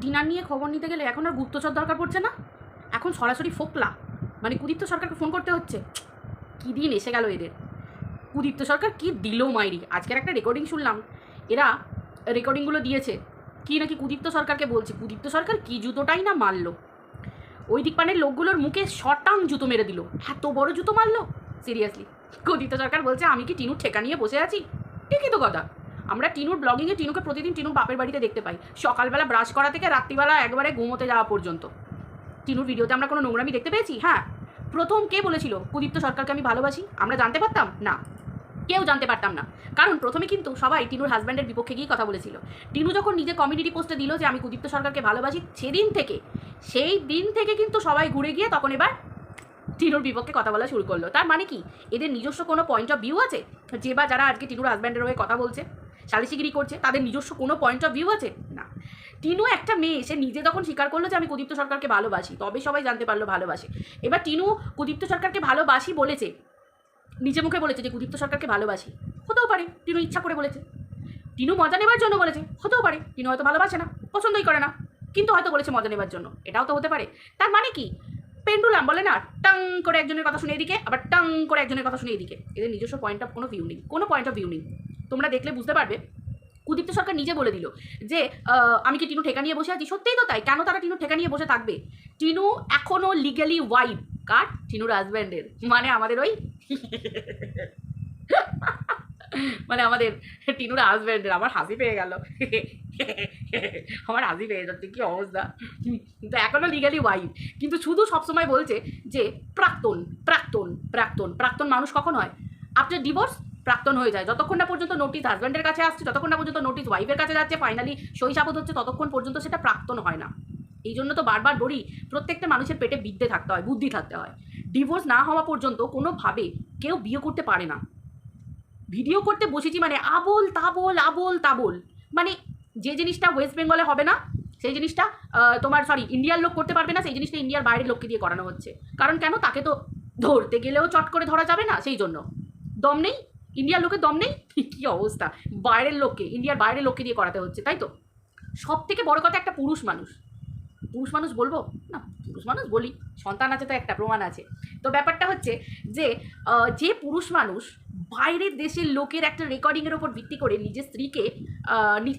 টিনার নিয়ে খবর নিতে গেলে এখন আর গুপ্তচর দরকার পড়ছে না? এখন সরাসরি ফোকলা। মানে কুদীপ্ত সরকারকে ফোন করতে হচ্ছে। কী দিন এসে গেল এদের। কুদীপ্ত সরকার কি দিল মাইরি? আজকের একটা রেকর্ডিং শুনলাম। এরা রেকর্ডিংগুলো দিয়েছে। কি নাকি কুদীপ্ত সরকারকে বলছে? কুদীপ্ত সরকার কি জুতোটাই না মারলো? ওই দিক পানের লোকগুলোর মুখে শটাং জুতো মেরে দিল। এত বড় জুতো মারলো? সিরিয়াসলি কুদীপ্ত সরকার বলছে, আমি কি টিনুর ঠেকা নিয়ে বসে আছি? ঠিকই তো কথা। আমরা টিনুর ব্লগিংয়ে টিনুকে প্রতিদিন টিনুর বাপের বাড়িতে দেখতে পাই। সকালবেলা ব্রাশ করা থেকে রাত্রিবেলা একবারে ঘুমোতে যাওয়া পর্যন্ত। টিনুর ভিডিওতে আমরা কোনো নোংরামি দেখতে পেয়েছি? হ্যাঁ। প্রথম কে বলেছিল, কুদীপ্ত সরকারকে আমি ভালোবাসি? আমরা জানতে পারতাম? না। কেউ জানতে পারতাম না। কারণ প্রথমে কিন্তু সবাই টিনুর হাজব্যান্ডের বিপক্ষে গিয়ে কথা বলেছিল। টিনু যখন নিজে কমিউনিটি পোস্টে দিল যে, আমি কুদীপ্ত সরকারকে ভালোবাসি, সেদিন থেকে, সেই দিন থেকে কিন্তু সবাই ঘুরে গিয়ে তখন এবার টিনুর বিপক্ষে কথা বলা শুরু করল। তার মানে কি? এদের নিজস্ব কোনো পয়েন্ট অফ ভিউ আছে? যে বা যারা আজকে টিনুর হাজব্যান্ডের হয়ে কথা বলছে। সালিশিগিরি করছে, তাদের নিজস্ব কোনো পয়েন্ট অফ ভিউ আছে? না। টিনু একটা মেয়ে, সে নিজে যখন স্বীকার করল যে আমি কুদীপ্ত সরকারকে ভালোবাসি, তবে সবাই জানতে পারল ভালোবাসে। এবার টিনু কুদীপ্ত সরকারকে ভালোবাসি বলেছে, নিজে মুখে বলেছে যে কুদীপ্ত সরকারকে ভালোবাসি, হতেও পারে, টিনু ইচ্ছা করে বলেছে। টিনু মজা নেবার জন্য বলেছে, হতেও পারে, টিনু হয়তো ভালোবাসে না, পছন্দই করে না, কিন্তু হয়তো বলেছে মজা নেবার জন্য, এটাও তো হতে পারে। তার মানে কি? পেন্ডুলাম বলে না, টাং করে একজনের কথা শুনে এদিকে, আবার টাং করে একজনের কথা শুনে এদিকে। এদের নিজস্ব পয়েন্ট অফ কোনো ভিউ নেই, কোনো পয়েন্ট অফ ভিউ নেই। তোমরা দেখলে বুঝতে পারবে কুদীপ্ত সরকার নিজে বলে দিল যে আমি কি টিনু ঠেকা নিয়ে বসে আছি? সত্যিই তো তাই। কেন তারা টিনু ঠেকা নিয়ে বসে থাকবে? টিনু এখনও লিগালি ওয়াইফ কার? টিনুর হাজব্যান্ডের মানে আমাদের ওই মানে আমাদের টিনুর হাজব্যান্ডের আমার হাসি পেয়ে গেল। আমার হাসি পেয়ে যাচ্ছে, কি অবস্থা? কিন্তু এখনও লিগালি ওয়াইফ কিন্তু শুধু সবসময় বলছে যে, প্রাক্তন প্রাক্তন প্রাক্তন। প্রাক্তন মানুষ কখন হয়? আফটার ডিভোর্স প্রাক্তন হয়ে যায়। যতক্ষণ না পর্যন্ত নোটিস হাজব্যান্ডের কাছে আসছে, যতক্ষণ না পর্যন্ত নোটিস ওয়াইফের কাছে যাচ্ছে ফাইনালি সই সাবত হচ্ছে, ততক্ষণ পর্যন্ত সেটা প্রাক্তন হয় না। এই জন্য তো বারবার বলি, প্রত্যেকটা মানুষের পেটে বিদ্যে থাকতে হয়, বুদ্ধি থাকতে হয়। ডিভোর্স না হওয়া পর্যন্ত কোনোভাবে কেউ বিয়ে করতে পারে না। ভিডিও করতে বসেছি মানে আবোল তাবোল আবোল তাবোল। মানে যে জিনিসটা ওয়েস্ট বেঙ্গলে হবে না, সেই জিনিসটা তোমার সরি ইন্ডিয়ার লোক করতে পারবে না, সেই জিনিসটা ইন্ডিয়ার বাইরের লোককে দিয়ে করানো হচ্ছে। কারণ কেন? তাকে তো ধরতে গেলেও চট করে ধরা যাবে না, সেই জন্য। দম নেই ইন্ডিয়ার লোকের দম নেই? কী অবস্থা? বাইরের লোককে, ইন্ডিয়ার বাইরের লোককে দিয়ে করাতে হচ্ছে, তাই তো? সব থেকে বড় কথা একটা পুরুষ মানুষ। পুরুষ মানুষ বলব? না, পুরুষ মানুষ বলি। সন্তান আছে তো একটা, প্রমাণ আছে। তো ব্যাপারটা হচ্ছে যে যে পুরুষ মানুষ বাইরের দেশের লোকের একটা রেকর্ডিংয়ের ওপর ভিত্তি করে নিজের স্ত্রীকে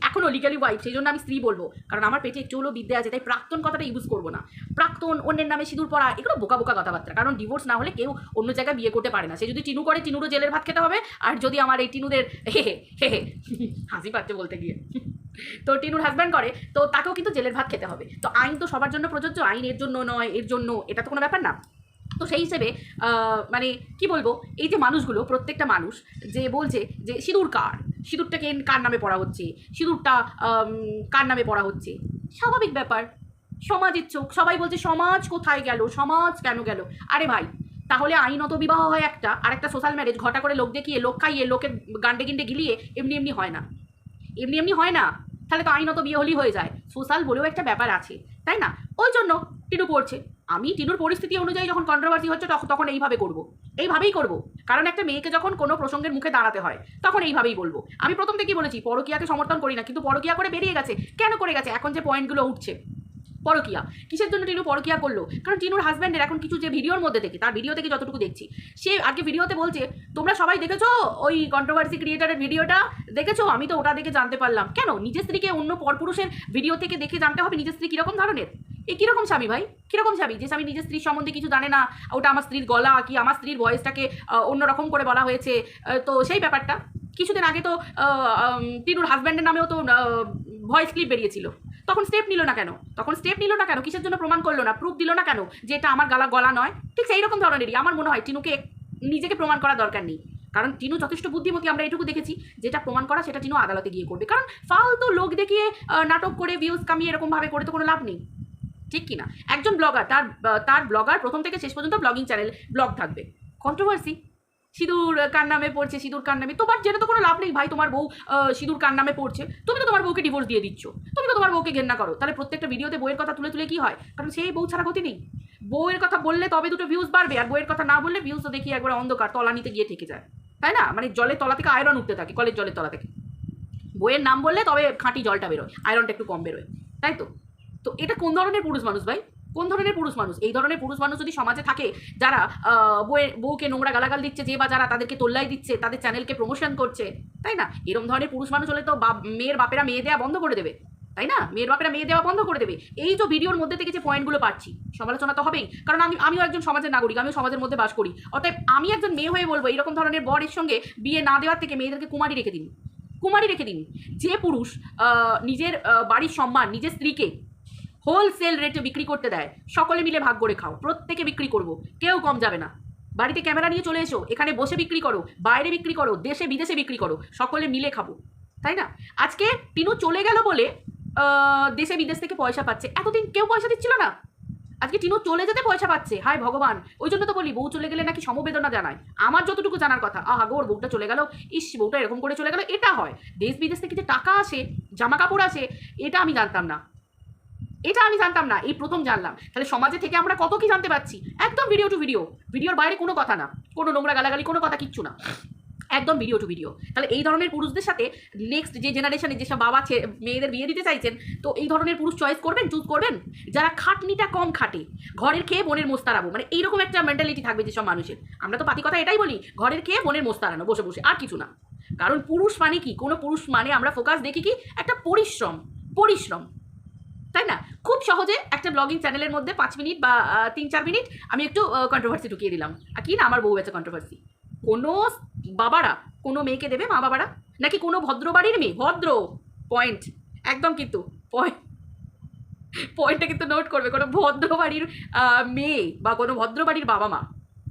এখনও লিগালি ওয়াইফ সেই জন্য আমি স্ত্রী বলব। কারণ আমার পেটে হলেও বিদ্যা আছে, তাই প্রাক্তন কথাটা ইউজ করব না। প্রাক্তন অন্যের নামে সিঁদুর পড়া এগুলো বোকা বোকা কথাবার্তা। কারণ ডিভোর্স না হলে কেউ অন্য জায়গায় বিয়ে করতে পারে না। সে যদি টিনু করে, টিনুরও জেলের ভাত খেতে হবে। আর যদি আমার এই টিনুদের, হে হে হে হে, হাসি পাচ্ছে বলতে গিয়ে। তো টিনুর হাজব্যান্ড করে, তো তাকেও কিন্তু জেলের ভাত খেতে হবে। তো আইন তো সবার জন্য প্রযোজ্য, আইন এর জন্য নয়, এর জন্য, এটা তো কোনো ব্যাপার না। তো সেই হিসেবে মানে কি বলব, এই যে মানুষগুলো, প্রত্যেকটা মানুষ যে বলছে যে সিঁদুর কার? সিঁদুরটাকে কার নামে পড়া হচ্ছে? সিঁদুরটা কার নামে পড়া হচ্ছে? স্বাভাবিক ব্যাপার। সমাজের চোখ, সবাই বলছে, সমাজ কোথায় গেল? সমাজ কেন গেল? আরে ভাই, তাহলে আইনত বিবাহ হয় একটা, আর একটা সোশ্যাল ম্যারেজ ঘটা করে লোক দেখিয়ে, লোক খাইয়ে, লোকের গান্ডে গিন্ডে গিলিয়ে, এমনি এমনি হয় না। এমনি এমনি হয় না। তাহলে তো আইনত বিয়ে হলেই হয়ে যায়। সোশ্যাল বলেও একটা ব্যাপার আছে, তাই না? ওই জন্য টিটু পড়ছে। আমি টিনুর পরিস্থিতি অনুযায়ী যখন কন্ট্রোভার্সি হচ্ছে তখন এইভাবে করব। এইভাবেই করব। কারণ একটা মেয়েকে যখন কোনো প্রসঙ্গের মুখে দাঁড়াতে হয়, তখন এইভাবেই বলব। আমি প্রথম থেকেই বলেছি, পরকিয়াকে সমর্থন করি না, কিন্তু পরকিয়া করে বেরিয়ে গেছে। কেন করে গেছে? এখন যে পয়েন্টগুলো উঠছে। পরকিয়া। কিসের জন্য টিনু পরকিয়া করল? কারণ টিনুর হাজব্যান্ডের এখন কিছু যে ভিডিওর মধ্যে থেকে তার ভিডিও থেকে যতটুকু দেখছি, সে আগে ভিডিওতে বলছে, তোমরা সবাই দেখেছ ওই কন্ট্রোভার্সি ক্রিয়েটারের ভিডিওটা দেখেছ? আমি তো ওটা দেখে জানতে পারলাম। কেন? নিজের স্ত্রীকে অন্য পরপুরুষের ভিডিও থেকে দেখে জানতে হবে নিজের স্ত্রী কীরকম ধরনের? এ কীরকম স্বামী ভাই? কীরকম স্বামী যে স্বামী নিজের স্ত্রীর সম্বন্ধে কিছু জানে না, ওটা আমার স্ত্রীর গলা কি আমার স্ত্রীর ভয়েসটাকে অন্যরকম করে বলা হয়েছে তো সেই ব্যাপারটা। কিছুদিন আগে তো টিনুর হাজব্যান্ডের নামেও তো ভয়েস ক্লিপ বেরিয়েছিল। তখন স্টেপ নিল না কেন? তখন স্টেপ নিল না কেন? কিসের জন্য প্রমাণ করল না? প্রুফ দিল না কেন? যে এটা আমার গালা গলা নয়? ঠিক সেই রকম ধরনেরই। আমার মনে হয় টিনুকে নিজেকে প্রমাণ করা দরকার নেই। কারণ টিনু যথেষ্ট বুদ্ধিমতী, আমরা এটুকু দেখেছি। যেটা প্রমাণ করা, সেটা টিনু আদালতে গিয়ে করবে। কারণ ফালতু লোক দেখিয়ে নাটক করে ভিউজ কামিয়ে এরকমভাবে করে তো কোনো লাভ নেই। ঠিক কি না একজন ব্লগার তার তার ব্লগার প্রথম থেকে শেষ পর্যন্ত ব্লগিং চ্যানেল ব্লগ থাকবে। কন্ট্রোভার্সি সিঁদুর কার নামে পড়ছে, সিঁদুর কার নামে? তোমার জেনে তো কোনো লাভ নেই ভাই, তোমার বউ সিঁদুর কার নামে পড়ছে। তুমি তো তোমার বউকে ডিভোর্স দিয়ে দিচ্ছ। তুমি তো তোমার বউকে ঘেন্না করো। তাহলে প্রত্যেকটা ভিডিওতে বইয়ের কথা তুলে তুলে কি হয়? কারণ সেই বউ ছাড়া গতি নেই। বউয়ের কথা বললে তবে দুটো ভিউজ বাড়বে, আর বইয়ের কথা না বললে ভিউজ তো দেখি একবার অন্ধকার, তলা নিতে গিয়ে থেকে যায়। তাই না? মানে জলের তলা থেকে আয়রন উঠতে থাকে, কলের জলের তলা থেকে। বইয়ের নাম বললে তবে খাঁটি জলটা বেরোয় আয়রনটা একটু কম বেরোয়। তাই তো? তো এটা কোন ধরনের পুরুষ মানুষ ভাই? কোন ধরনের পুরুষ মানুষ? এই ধরনের পুরুষ মানুষ যদি সমাজে থাকে, যারা বউয়ের বউকে নোংরা গালাগাল দিচ্ছে, যে বা যারা তাদেরকে তোল্লাই দিচ্ছে, তাদের চ্যানেলকে প্রমোশন করছে, তাই না? এরকম ধরনের পুরুষ মানুষ হলে তো বাপ- মেয়ের বাপেরা মেয়ে দেওয়া বন্ধ করে দেবে, তাই না? মেয়ের বাপেরা মেয়ে দেওয়া বন্ধ করে দেবে। এই যে ভিডিওর মধ্যে থেকে যে পয়েন্টগুলো পাচ্ছি, সমালোচনা তো হবেই। কারণ আমি, আমিও একজন সমাজের নাগরিক, আমিও সমাজের মধ্যে বাস করি। অতএব আমি একজন মেয়ে হয়ে বলব, এরকম ধরনের বরের সঙ্গে বিয়ে না দেওয়ার থেকে মেয়েদেরকে কুমারী রেখে দিন। কুমারী রেখে দিন। যে পুরুষ নিজের বাড়ির সম্মান, নিজের স্ত্রীকে হোলসেল রেটে বিক্রি করতে দেয়। সকলে মিলে ভাগ করে খাও, প্রত্যেকে বিক্রি করব, কেউ কম যাবে না। বাড়িতে ক্যামেরা নিয়ে চলে এসো, এখানে বসে বিক্রি করো, বাইরে বিক্রি করো, দেশে বিদেশে বিক্রি করো, সকলে মিলে খাব, তাই না? আজকে টিনু চলে গেল বলে দেশে বিদেশ থেকে পয়সা পাচ্ছে। এতদিন কেউ পয়সা দিচ্ছিল না। আজকে টিনু চলে যেতে পয়সা পাচ্ছে। হায় ভগবান, ওই জন্য তো বলি, বউ চলে গেলে নাকি সমবেদনা জানায়। আমার যতটুকু জানার কথা, আহা ওর বউটা চলে গেল। ইস, বউটা এরকম করে চলে গেল, এটা হয়। দেশ বিদেশ থেকে যে টাকা আসে জামা কাপড় আসে, এটা আমি জানতাম না। এটা আমি জানতাম না, এই প্রথম জানলাম। তাহলে সমাজে থেকে আমরা কত কি জানতে পারছি? একদম ভিডিও টু ভিডিও ভিডিওর বাইরে কোনো কথা না। কোনো নোংরা গালাগালি, কোনো কথা কিচ্ছু না। একদম ভিডিও টু ভিডিও তাহলে এই ধরনের পুরুষদের সাথে নেক্সট যে জেনারেশনে যেসব বাবা মেয়েদের বিয়ে দিতে চাইছেন, তো এই ধরনের পুরুষ চয়েস করবেন চুজ করবেন? যারা খাটনিটা কম খাটে, ঘরের খেয়ে বোনের মোস্তারাবো। মানে এইরকম একটা মেন্টালিটি থাকবে যেসব মানুষের। আমরা তো পাতি কথা এটাই বলি, ঘরের খেয়ে বোনের মোস্তারানো, বসে বসে, আর কিছু না। কারণ পুরুষ মানে কি? কোনো পুরুষ মানে আমরা ফোকাস দেখি কি? একটা পরিশ্রম পরিশ্রম। তাই না? খুব সহজে একটা ব্লগিং চ্যানেলের মধ্যে পাঁচ মিনিট বা তিন চার মিনিট আমি একটু কন্ট্রোভার্সি ঢুকিয়ে দিলাম। আর কি না? আমার বউ আছে কন্ট্রোভার্সি কোনো বাবারা, কোনো মেয়েকে দেবে মা বাবারা? নাকি কোনো ভদ্র বাড়ির মেয়ে? ভদ্র! পয়েন্ট একদম কিন্তু। পয়েন্ট পয়েন্টটা কিন্তু নোট করবে। কোনো ভদ্র বাড়ির মেয়ে বা কোনো ভদ্র বাড়ির বাবা মা,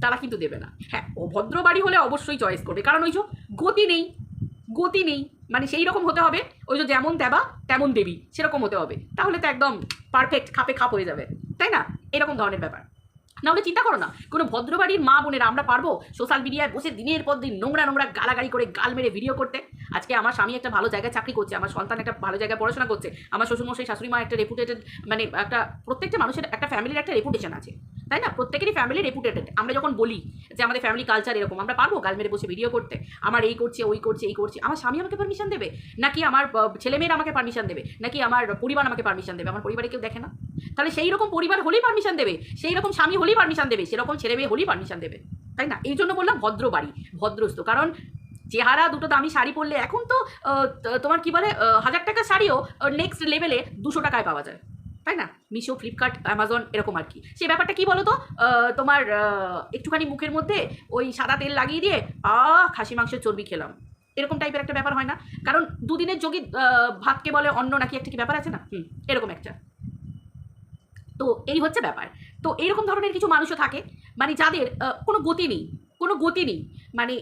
তারা কিন্তু দেবে না। হ্যাঁ ও ভদ্র বাড়ি হলে অবশ্যই চয়েস করবে। কারণ ওই যে গতি নেই। গতি নেই। মানে সেই রকম হতে হবে। ওই যে যেমন দেবা, তেমন দেবী, সেরকম হতে হবে। তাহলে তো একদম পারফেক্ট খাপে খাপ হয়ে যাবে। তাই না? এরকম ধরনের ব্যাপার। নাহলে চিন্তা করো না, কোনো ভদ্রবাড়ির মা বোনেরা আমরা পারব সোশ্যাল মিডিয়ায় বসে দিনের পর দিন নোংরা নোংরা গালাগালি করে গাল মেরে ভিডিও করতে? আজকে আমার স্বামী একটা ভালো জায়গায় চাকরি করছে, আমার সন্তান একটা ভালো জায়গায় পড়াশোনা করছে, আমার শ্বশুরমশাই শাশুড়ি মা একটা রেপুটেটেড মানে একটা প্রত্যেকটা মানুষের একটা ফ্যামিলির একটা রেপুটেশন আছে। তাই না? প্রত্যেকেরই ফ্যামিলি রেপুটেটেড আমরা যখন বলি যে আমাদের ফ্যামিলি কালচার এরকম, আমরা পারব গাল মেরে বসে ভিডিও করতে। আমার এই করছে, ওই করছে, এই করছে। আমার স্বামী আমাকে পারমিশন দেবে? নাকি আমার ছেলেমেয়েরা আমাকে পারমিশন দেবে? নাকি আমার পরিবার আমাকে পারমিশন দেবে? আমার পরিবারে কেউ দেখে না? তাহলে সেই রকম পরিবার হলেই পারমিশন দেবে। সেই রকম স্বামী হলেই পারমিশন দেবে। সেরকম ছেলে মেয়ে হলেই পারমিশন দেবে। তাই না? এই জন্য বললাম ভদ্র বাড়ি, ভদ্রস্থ। কারণ চেহারা দুটো দামি শাড়ি পরলে এখন তো তোমার কি বলে হাজার টাকার শাড়িও নেক্সট লেভেলে দুশো টাকায় পাওয়া যায়। তাই না? মিশো, ফ্লিপকার্ট অ্যামাজন এরকম আর কি। সেই ব্যাপারটা কি বলো তো তোমার একটুখানি মুখের মধ্যে ওই সাদা তেল লাগিয়ে দিয়ে আ খাসি মাংসের চর্বি খেলাম। এরকম টাইপের একটা ব্যাপার হয় না। কারণ দুদিনের যোগী ভাতকে বলে অন্য নাকি একটা কি ব্যাপার আছে না? হুম, এরকম একটা। তো এই হচ্ছে ব্যাপার। তো এইরকম ধরনের কিছু মানুষও থাকে। মানে যাদের কোনো গতি নেই। কোনো গতি নেই। মানে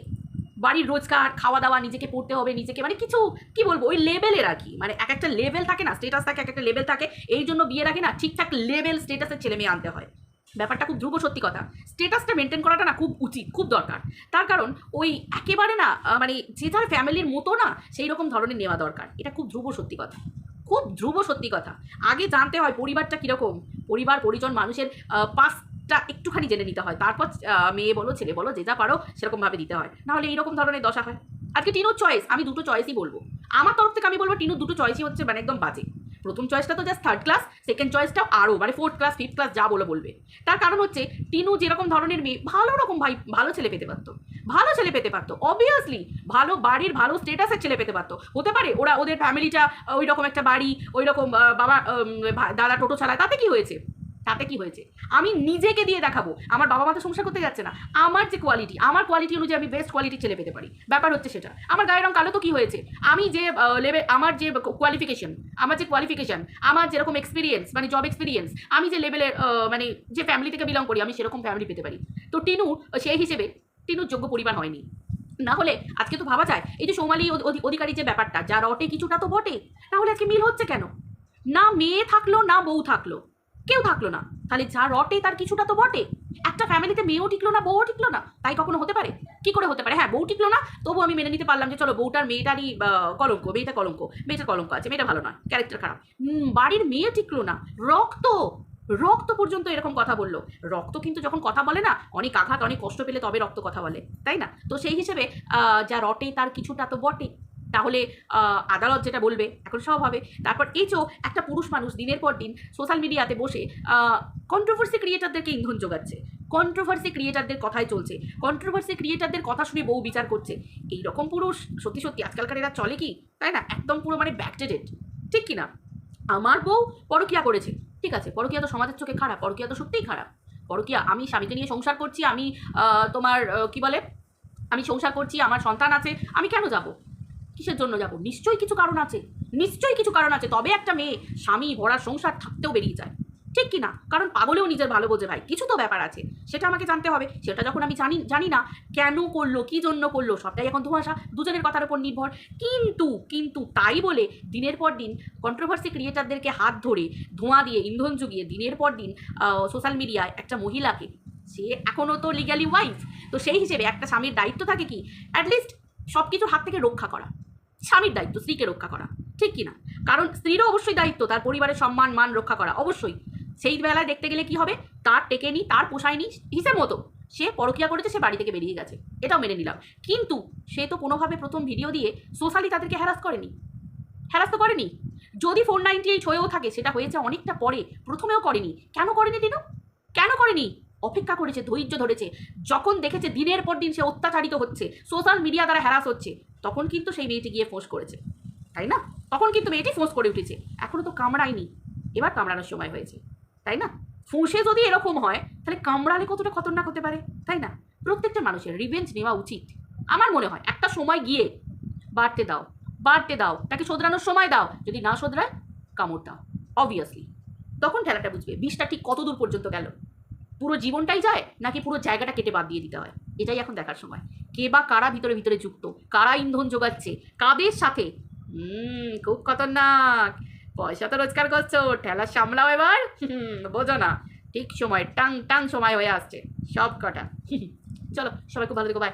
বাড়ির রোজগার খাওয়া দাওয়া নিজেকে পড়তে হবে নিজেকে মানে কিছু কি বলব ওই লেভেলে রাখি মানে এক একটা লেভেল থাকে না স্টেটাস থাকে এক একটা লেভেল থাকে এই জন্য বিয়ে রাখে না ঠিকঠাক লেভেল স্টেটাসের ছেলে মেয়ে আনতে হয়। ব্যাপারটা খুব ধ্রুব সত্যি কথা। স্টেটাসটা মেনটেন করাটা না খুব উচিত খুব দরকার। তার কারণ ওই একেবারে না মানে যে যার ফ্যামিলির মতো না সেই রকম ধরনের নেওয়া দরকার। এটা খুব ধ্রুব সত্যি কথা। খুব ধ্রুব সত্যি কথা। আগে জানতে হয় পরিবারটা কীরকম? পরিবার পরিজন মানুষের আহ, পাঁচটা একটুখানি জেনে নিতে হয়। তারপর মেয়ে বলো, ছেলে বলো, যে যা পারো সেরকমভাবে দিতে হয়। নাহলে এইরকম ধরনের দশা হয়। আজকে টিনুর চয়েস আমি দুটো চয়েসই বলব। আমার তরফ থেকে আমি বলব টিনুর দুটো চয়েসই হচ্ছে মানে একদম বাজে। প্রথম চয়েসটা তো জাস্ট থার্ড ক্লাস সেকেন্ড চয়েসটা আরও মানে ফোর্থ ক্লাস ফিফথ ক্লাস যা বলে বলবে। তার কারণ হচ্ছে, টিনু যেরকম ধরনের মেয়ে, ভালো রকম ভাই ভালো ছেলে পেতে পারতো। ভালো ছেলে পেতে পারতো। অবভিয়াসলি ভালো বাড়ির ভালো স্টেটাসের ছেলে পেতে পারতো। হতে পারে ওরা ওদের ফ্যামিলিটা ওই রকম একটা বাড়ি ওই রকম বাবা দাদা টোটো চালায়, তাতে কি হয়েছে? তাতে কি হয়েছে? আমি নিজেকে দিয়ে দেখাবো। আমার বাবা মা তো সংসার করতে যাচ্ছে না। আমার যে কোয়ালিটি আমার কোয়ালিটি অনুযায়ী আমি বেস্ট কোয়ালিটি ছেলে পেতে পারি। ব্যাপার হচ্ছে সেটা। আমার গায়ের রং কালো তো কি হয়েছে? আমি যে লেভেল আমার যে কোয়ালিফিকেশন আমার যে কোয়ালিফিকেশন আমার যেরকম এক্সপিরিয়েন্স মানে জব এক্সপিরিয়েন্স আমি যে লেভেলের মানে যে ফ্যামিলি থেকে বিলং করি, আমি সেরকম ফ্যামিলি পেতে পারি। তো টিনু, সেই হিসেবে টিনুর যোগ্য পরিমাণ হয়নি। না হলে আজকে তো ভাবা যায়, এই যে সৌমালি অধি- অধি- অধিকারী যে ব্যাপারটা যা রটে কিছুটা তো বটে, না হলে আজকে মিল হচ্ছে কেন? না মেয়ে থাকল, না বউ থাকল। কেউ থাকল না। তাহলে যা রটে তার কিছুটা তো বটে। একটা ফ্যামিলিতে মেয়েও টিকলো না, বউও টিকলো না। তাই কখনো হতে পারে? কি করে হতে পারে? হ্যাঁ বউ টিকলো না তবু আমি মেনে নিতে পারলাম যে চলো বউটার মেয়েটারই কলঙ্ক, মেয়েটা কলঙ্ক মেয়েটার কলঙ্ক আছে, মেয়েটা ভালো নয় ক্যারেক্টার খারাপ। বাড়ির মেয়ে টিকলো না, রক্ত রক্ত পর্যন্ত এরকম কথা বলল। রক্ত কিন্তু যখন কথা বলে না, অনেক আঘাত, অনেক কষ্ট পেলে তবে রক্ত কথা বলে, তাই না? তো সেই হিসেবে যা রটে তার কিছুটা তো বটে। তাহলে আদালত যেটা বলবে, এখন সব হবে। তারপর এই যে একটা পুরুষ মানুষ দিনের পর দিন সোশ্যাল মিডিয়াতে বসে কন্ট্রোভার্সি ক্রিয়েটারদেরকে ইন্ধন যোগাচ্ছে। কন্ট্রোভার্সি ক্রিয়েটারদের কথাই চলছে। কন্ট্রোভার্সি ক্রিয়েটারদের কথা শুনে বউ বিচার করছে। এই রকম পুরুষ, সত্যি সত্যি আজকালকার এরা চলে কি? তাই না? একদম পুরো মানে ব্যাকডেটেড ঠিক কি না আমার বউ পরকিয়া করেছে। ঠিক আছে, পরকিয়া তো সমাজের চোখে খারাপ, পরকিয়া তো সত্যিই খারাপ। পরকিয়া, আমি স্বামীকে নিয়ে সংসার করছি, আমি তোমার কি বলে? আমি সংসার করছি, আমার সন্তান আছে, আমি কেন যাব? কিসের জন্য যাব? নিশ্চয়ই কিছু কারণ আছে। নিশ্চয়ই কিছু কারণ আছে। তবে একটা মেয়ে স্বামী ভরা সংসার থাকতেও বেরিয়ে যায়। ঠিক কি না? কারণ পাগলেও নিজের ভালো বোঝে ভাই। কিছু তো ব্যাপার আছে। সেটা আমাকে জানতে হবে। সেটা যখন আমি জানি জানি না, কেন করল, কি জন্য করল, সবটাই এখন ধোঁয়াশা। দুজনের কথার উপর নির্ভর। কিন্তু কিন্তু তাই বলে দিনের পর দিন কন্ট্রোভার্সি ক্রিয়েটারদেরকে হাত ধরে ধোঁয়া দিয়ে ইন্ধন জুগিয়ে দিনের পর দিন সোশ্যাল মিডিয়ায় একটা মহিলাকে, সে এখনও তো লিগালি ওয়াইফ তো সেই হিসেবে একটা স্বামীর দায়িত্ব থাকে কি? অ্যাটলিস্ট সব কিছুর হাত থেকে রক্ষা করা। স্বামীর দায়িত্ব, স্ত্রীকে রক্ষা করা, ঠিক কি না কারণ স্ত্রীরও অবশ্যই দায়িত্ব, তার পরিবারের সম্মান, মান রক্ষা করা, অবশ্যই। সেই বেলায় দেখতে গেলে কি হবে? তার টেকেনি তার পোষায়নি হিসেব মতো সে পরকিয়া করেছে, সে বাড়ি থেকে বেরিয়ে গেছে। এটাও মেনে নিলাম। কিন্তু সে তো কোনোভাবে প্রথম ভিডিও দিয়ে সোশ্যালি তাদেরকে হ্যারাস করেনি। হ্যারাস তো করেনি। যদি ফোর নাইনটি এইট হয়েও থাকে, সেটা হয়েছে অনেকটা পরে, প্রথমেও করেনি। কেন করেনি দিনু? কেন করেনি? অপেক্ষা করেছে, ধৈর্য ধরেছে। যখন দেখেছে দিনের পর দিন সে অত্যাচারিত হচ্ছে, সোশ্যাল মিডিয়া দ্বারা হ্যারাস হচ্ছে তখন কিন্তু সেই মেয়েটি গিয়ে ফোঁস করেছে। তাই না? তখন কিন্তু মেয়েটি ফোঁস করে উঠেছে। এখনও তো কামড়ায়নি এবার কামড়ানোর সময় হয়েছে। তাই না? ফুঁসে যদি এরকম হয়, তাহলে কামড়ালে কতটা খতরনাক হতে পারে? তাই না? প্রত্যেকটা মানুষের রিভেঞ্জ নেওয়া উচিত। আমার মনে হয় একটা সময় গিয়ে বাড়তে দাও বাড়তে দাও, তাকে শোধরানোর সময় দাও। যদি না শোধরায়, কামড় দাও। অবভিয়াসলি তখন খেলাটা বুঝবে, বিষটা ঠিক কত দূর পর্যন্ত গেল? পুরো জীবনটাই যায় নাকি পুরো জায়গাটা কেটে বাদ দিয়ে দিতে হয়? এটাই এখন দেখার সময়। কে বা কারা ভিতরে ভিতরে যুক্ত? কারা ইন্ধন যোগাচ্ছে? কাদের সাথে? হুম, খুব খতরনাক। পয়সা তো রোজগার করছ, ঠেলা সামলাও এবার। বোঝো না। ঠিক সময়, টাং টাং সময় হয়ে আসছে। সব কটা। চলো, সবাই খুব ভালো থেকো বাই